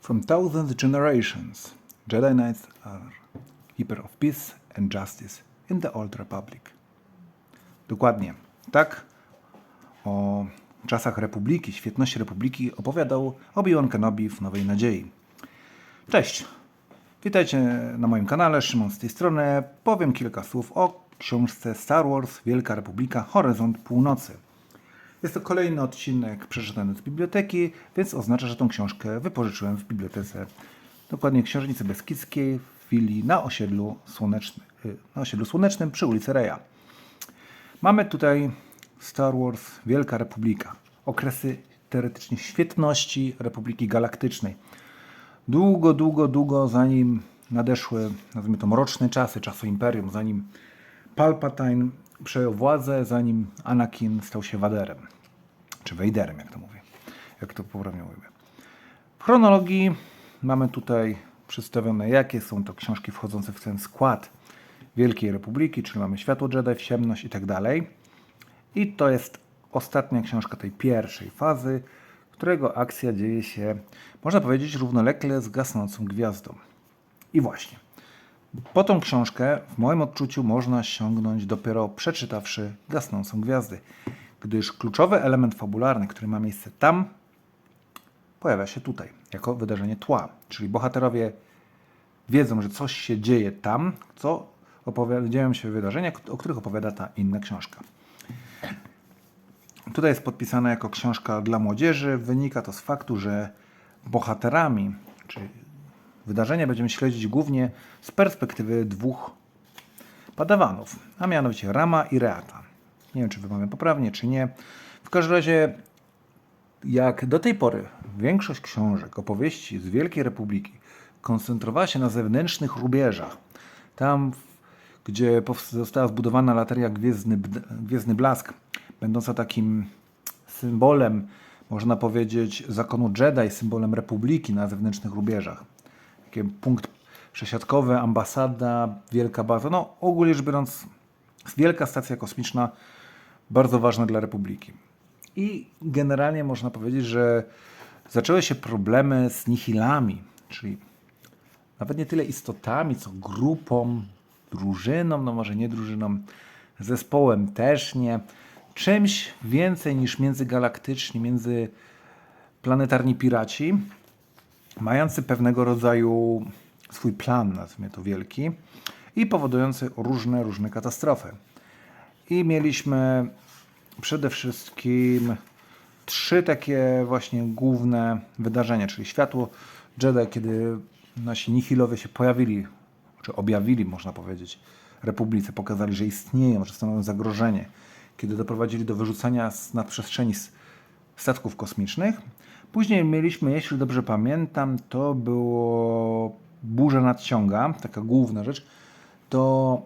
From thousand generations, Jedi Knights are keeper of peace and justice in the Old Republic. Dokładnie. Tak o czasach Republiki, świetności Republiki opowiadał Obi-Wan Kenobi w Nowej Nadziei. Cześć! Witajcie na moim kanale, Szymon z tej strony. Powiem kilka słów o książce Star Wars Wielka Republika Horyzont Północy. Jest to kolejny odcinek przeczytany z biblioteki, więc oznacza, że tą książkę wypożyczyłem w bibliotece, dokładnie Książnicy Beskidzkiej w Willi na osiedlu, słonecznym, na osiedlu Słonecznym przy ulicy Reja. Mamy tutaj Star Wars Wielka Republika. Okresy teoretycznie świetności Republiki Galaktycznej. Długo, długo, długo zanim nadeszły, nazwijmy to, mroczne czasy, czasu Imperium, zanim Palpatine przejął władzę, zanim Anakin stał się Waderem. Czy Vaderem, jak to mówię. Jak to poprawnie mówię. W chronologii mamy tutaj przedstawione, jakie są to książki wchodzące w ten skład Wielkiej Republiki, czyli mamy Światło Jedi, Ciemność i tak dalej. I to jest ostatnia książka tej pierwszej fazy, którego akcja dzieje się, można powiedzieć, równolegle z gasnącą gwiazdą. I właśnie, po tą książkę, w moim odczuciu, można sięgnąć dopiero przeczytawszy gasnącą gwiazdę, gdyż kluczowy element fabularny, który ma miejsce tam, pojawia się tutaj, jako wydarzenie tła. Czyli bohaterowie wiedzą, że coś się dzieje tam, co dzieją się wydarzenia, o których opowiada ta inna książka. Tutaj jest podpisana jako książka dla młodzieży. Wynika to z faktu, że bohaterami, czy wydarzenia będziemy śledzić głównie z perspektywy dwóch padawanów, a mianowicie Rama i Reata. Nie wiem, czy wymawiam poprawnie, czy nie. W każdym razie, jak do tej pory większość książek, opowieści z Wielkiej Republiki koncentrowała się na zewnętrznych rubieżach, tam, gdzie została zbudowana lateria Gwiezdny, Gwiezdny Blask, będąca takim symbolem, można powiedzieć, zakonu Jedi, symbolem Republiki na zewnętrznych rubieżach. Taki punkt przesiadkowy, ambasada, wielka baza. No, ogólnie rzecz biorąc, wielka stacja kosmiczna, bardzo ważna dla Republiki. I generalnie można powiedzieć, że zaczęły się problemy z nihilami, czyli nawet nie tyle istotami, co grupą, drużyną, no może nie drużyną, zespołem też nie. Czymś więcej niż międzygalaktyczni, międzyplanetarni piraci, mający pewnego rodzaju swój plan, nazwijmy to wielki, i powodujący różne, różne katastrofy. I mieliśmy przede wszystkim trzy takie właśnie główne wydarzenia, czyli światło Jedi, kiedy nasi nihilowie się pojawili, czy objawili, można powiedzieć, Republice, pokazali, że istnieją, że stanowią zagrożenie, kiedy doprowadzili do wyrzucania z nadprzestrzeni statków kosmicznych. Później mieliśmy, jeśli dobrze pamiętam, to było burza nadciąga, taka główna rzecz, to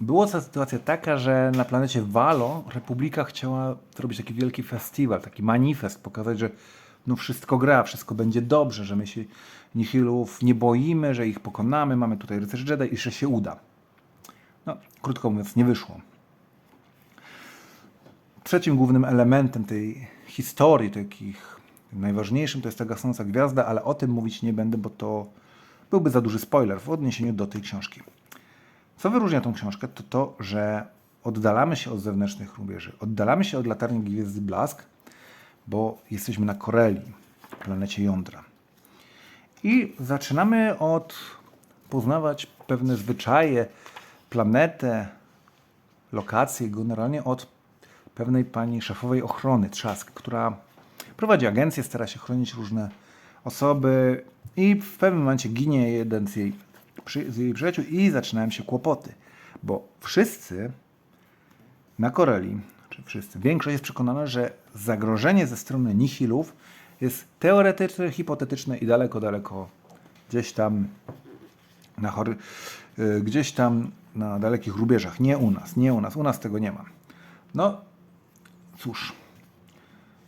była sytuacja taka, że na planecie Valo Republika chciała zrobić taki wielki festiwal, taki manifest, pokazać, że no wszystko gra, wszystko będzie dobrze, że my się Nihilów nie boimy, że ich pokonamy, mamy tutaj rycerzy Jedi i że się uda. No, krótko mówiąc, nie wyszło. Trzecim głównym elementem tej historii, takich najważniejszym, to jest ta gasnąca gwiazda, ale o tym mówić nie będę, bo to byłby za duży spoiler w odniesieniu do tej książki. Co wyróżnia tą książkę, to to, że oddalamy się od zewnętrznych rubieży, oddalamy się od latarni Gwiazdy Blask, bo jesteśmy na Koreli, planecie jądra. I zaczynamy od poznawać pewne zwyczaje, planetę, lokacje, generalnie od pewnej pani szefowej ochrony, Trzask, która prowadzi agencję, stara się chronić różne osoby i w pewnym momencie ginie jeden z jej, przy, z jej przyjaciół i zaczynają się kłopoty, bo wszyscy na Koreli, czy wszyscy, większość jest przekonana, że zagrożenie ze strony nihilów jest teoretyczne, hipotetyczne i daleko, daleko gdzieś tam na chory, y, gdzieś tam na dalekich rubieżach. Nie u nas, nie u nas, u nas tego nie ma. No, cóż,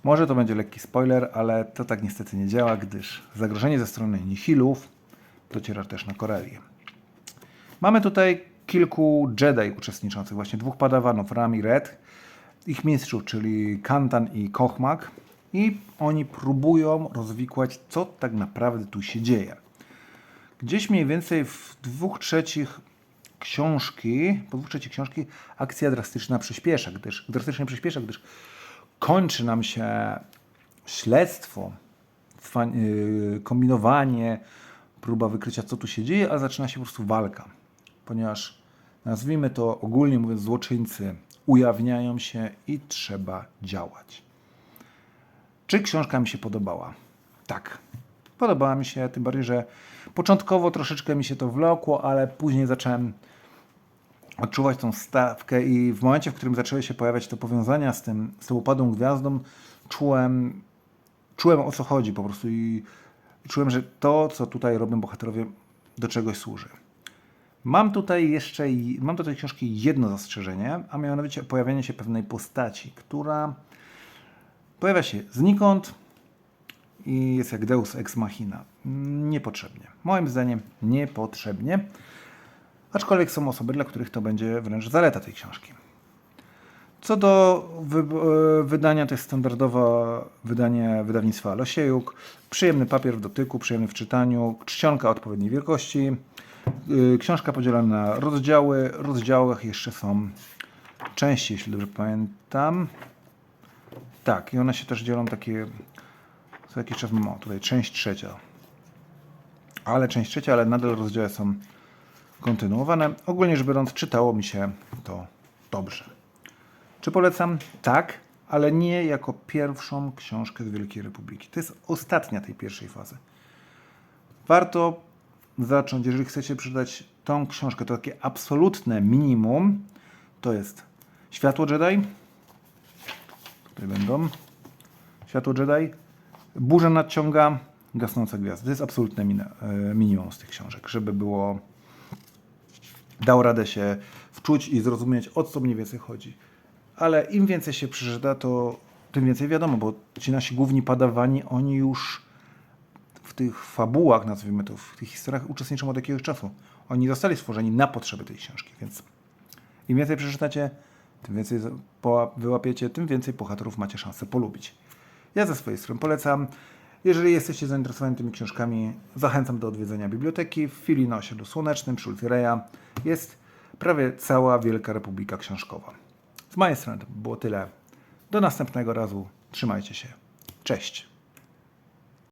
może to będzie lekki spoiler, ale to tak niestety nie działa, gdyż zagrożenie ze strony nihilów dociera też na Korelię. Mamy tutaj kilku Jedi uczestniczących, właśnie dwóch padawanów, Ram i Red, ich mistrzów, czyli Kantan i Kochmak I oni próbują rozwikłać, co tak naprawdę tu się dzieje. Gdzieś mniej więcej w dwóch trzecich książki, po dwóch trzecich książki akcja drastyczna przyspiesza, gdyż drastycznie przyspiesza, gdyż kończy nam się śledztwo, yy, kombinowanie, próba wykrycia, co tu się dzieje, a zaczyna się po prostu walka. Ponieważ, nazwijmy to ogólnie mówiąc, złoczyńcy ujawniają się i trzeba działać. Czy książka mi się podobała? Tak. Podobała mi się, tym bardziej, że początkowo troszeczkę mi się to wlokło, ale później zacząłem odczuwać tą stawkę i w momencie, w którym zaczęły się pojawiać te powiązania z tym, z tą upadłą gwiazdą, czułem, czułem o co chodzi po prostu i czułem, że to, co tutaj robią bohaterowie, do czegoś służy. Mam tutaj jeszcze, mam do tej książki jedno zastrzeżenie, a mianowicie pojawienie się pewnej postaci, która pojawia się znikąd i jest jak Deus Ex Machina. Niepotrzebnie. Moim zdaniem niepotrzebnie. Aczkolwiek są osoby, dla których to będzie wręcz zaleta tej książki. Co do e, wydania, to jest standardowe wydanie wydawnictwa Losiejuk. Przyjemny papier w dotyku, przyjemny w czytaniu, czcionka odpowiedniej wielkości. Y, Książka podzielona na rozdziały. W rozdziałach jeszcze są części, jeśli dobrze pamiętam. Tak, i one się też dzielą takie. Co jakiś czas mam, tutaj część trzecia. Ale część trzecia, ale nadal rozdziały są kontynuowane. Ogólnie rzecz biorąc, czytało mi się to dobrze. Czy polecam? Tak, ale nie jako pierwszą książkę z Wielkiej Republiki. To jest ostatnia tej pierwszej fazy. Warto zacząć, jeżeli chcecie przeczytać tą książkę, to takie absolutne minimum to jest Światło Jedi. Tutaj będą. Światło Jedi. Burza nadciąga, gasnąca gwiazda. To jest absolutne e, minimum z tych książek, żeby było dał radę się wczuć i zrozumieć, o co mniej więcej chodzi. Ale im więcej się przeczyta, to tym więcej wiadomo, bo ci nasi główni padawani, oni już w tych fabułach, nazwijmy to, w tych historiach uczestniczą od jakiegoś czasu. Oni zostali stworzeni na potrzeby tej książki, więc im więcej przeczytacie, tym więcej wyłapiecie, tym więcej bohaterów macie szansę polubić. Ja ze swojej strony polecam. Jeżeli jesteście zainteresowani tymi książkami, zachęcam do odwiedzenia biblioteki. W chwili na osiedlu słonecznym przy ulicy Reja jest prawie cała Wielka Republika Książkowa. Z mojej strony to by było tyle. Do następnego razu. Trzymajcie się. Cześć.